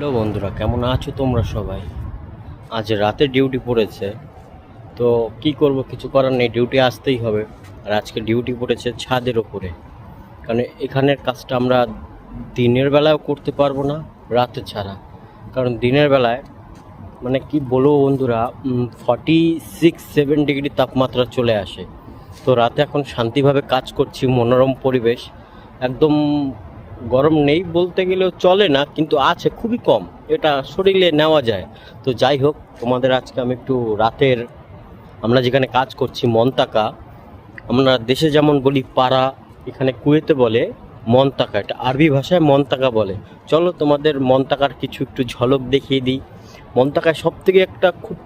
Hello বন্ধুরা, কেমন আছো তোমরা সবাই? আজ রাতে ডিউটি পড়েছে, তো কি করব কিছু করার নেই, ডিউটি আসতেই হবে। আর আজকে ডিউটি পড়েছে ছাদের ওপরে। কারণ এখানের কাজটা আমরা দিনের বেলাও করতে পারব না, রাতে ছাড়া। কারণ দিনের বেলায় মানে কি বলব বন্ধুরা ফর্টি সিক্স সেভেন ডিগ্রি তাপমাত্রা চলে আসে। তো রাতে এখন শান্তিভাবে কাজ করছি, মনোরম পরিবেশ, একদম গরম নেই বলতে গেলেও চলে না, কিন্তু আছে খুবই কম। এটা শরীরে নেওয়া যায়। তো যাই হোক, তোমাদের আজকে আমি একটু রাতের আমরা যেখানে কাজ করছি, মনতাকা, আমরা দেশে যেমন বলি পাড়া, এখানে কুয়েতে বলে মনতাকা, এটা আরবি ভাষায় মনতাকা বলে। চলো তোমাদের মনতাকার কিছু একটু ঝলক দেখিয়ে দিই। মনতাকায় সব থেকে একটা খুব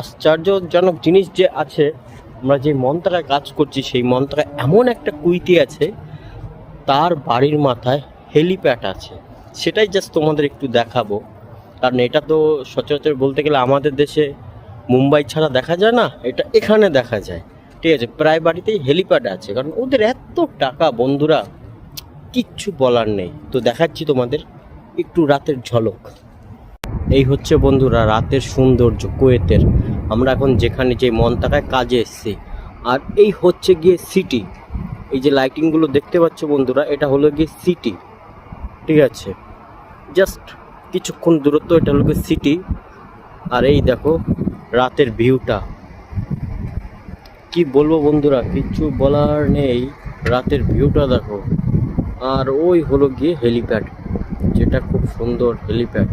আশ্চর্যজনক জিনিস যে আছে, আমরা যে মনতাকায় কাজ করছি, সেই মনতাকায় এমন একটা কুইতি আছে তার বাড়ির মাথায় হেলিপ্যাড আছে। সেটাই জাস্ট তোমাদের একটু দেখাবো। কারণ এটা তো সচরাচর বলতে গেলে আমাদের দেশে মুম্বাই ছাড়া দেখা যায় না, এটা এখানে দেখা যায়। ঠিক আছে, প্রায় বাড়িতেই হেলিপ্যাড আছে। কারণ ওদের এত টাকা বন্ধুরা, কিচ্ছু বলার নেই। তো দেখাচ্ছি তোমাদের একটু রাতের ঝলক। এই হচ্ছে বন্ধুরা রাতের সৌন্দর্য, কুয়েতের। আমরা এখন যেখানে যে মনতাকায় কাজে এসেছি। আর এই হচ্ছে গিয়ে সিটি এই যে লাইটিংগুলো দেখতে পাচ্ছ বন্ধুরা, এটা হলো গিয়ে সিটি ঠিক আছে? জাস্ট কিছুক্ষণ দূরত্ব, এটা হলো গিয়ে সিটি আর এই দেখো রাতের ভিউটা কি বলব বন্ধুরা কিচ্ছু বলার নেই, রাতের ভিউটা দেখো। আর ওই হলো গিয়ে হেলিপ্যাড যেটা খুব সুন্দর হেলিপ্যাড